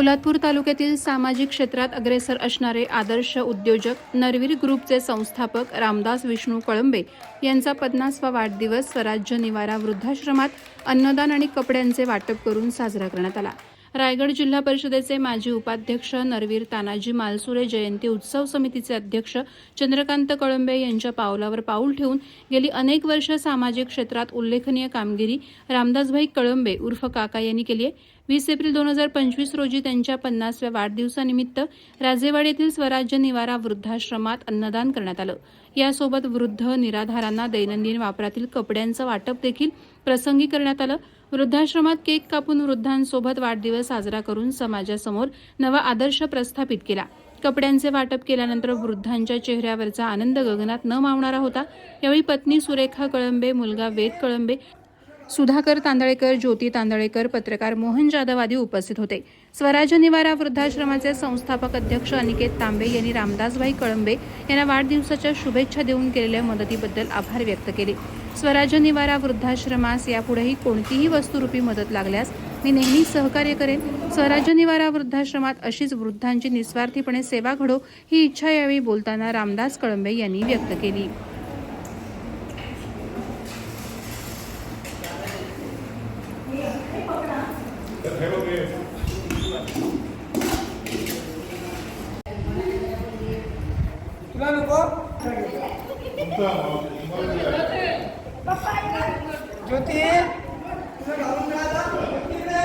पोलादपूर तालुक्यातील सामाजिक क्षेत्रात अग्रेसर असणारे आदर्श उद्योजक नरवीर ग्रुपचे संस्थापक रामदास विष्णू कळंबे यांचा पन्नासवा वाढदिवस स्वराज्य निवारा वृद्धाश्रमात अन्नदान आणि कपड्यांचे वाटप करून साजरा करण्यात आला. रायगड जिल्हा परिषदेचे माजी उपाध्यक्ष नरवीर तानाजी मालसुरे जयंती उत्सव समितीचे अध्यक्ष चंद्रकांत कळंबे यांच्या पावलावर पाऊल ठेवून गेली अनेक वर्ष सामाजिक क्षेत्रात उल्लेखनीय कामगिरी रामदासभाई कळंबे उर्फ काका यांनी केली आहे. वीस एप्रिल दोन हजार पंचवीस रोजी त्यांच्या पन्नासव्या वाढदिवसानिमित्त राजेवाड येथील स्वराज्य निवारा वृद्धाश्रमात अन्नदान करण्यात आलं. यासोबत वृद्ध निराधारांना दैनंदिन वापरातील कपड्यांचं वाटप देखील प्रसंगी करण्यात आलं. वृद्धाश्रमात केक कापून वृद्धांसोबत वाढदिवस साजरा करून समाजासमोर नवा आदर्श प्रस्थापित केला. कपड्यांचे वाटप केल्यानंतर वृद्धांच्या चेहऱ्यावरचा आनंद गगनात न मावणारा होता. यावेळी पत्नी सुरेखा कळंबे मुलगा वेद कळंबे सुधाकर तांदळेकर ज्योती तांदळेकर पत्रकार मोहन जाधव आदी उपस्थित होते. स्वराज्य निवारा वृद्धाश्रमाचे संस्थापक अध्यक्ष अनिकेत तांबे यांनी रामदासभाई कळंबे यांना वाढदिवसाच्या शुभेच्छा देऊन केलेल्या मदतीबद्दल आभार व्यक्त केले. स्वराज्य निवारा वृद्धाश्रमास यापुढेही कोणतीही वस्तुरूपी मदत लागल्यास मी नेहमी सहकार्य करेन. स्वराज्य निवारा वृद्धाश्रमात अशीच वृद्धांची निस्वार्थीपणे सेवा घडो ही इच्छा यावेळी बोलताना रामदास कळंबे यांनी व्यक्त केली. 일하는 거? জ্যোতি তুমি কেমন আছো জ্যোতি রে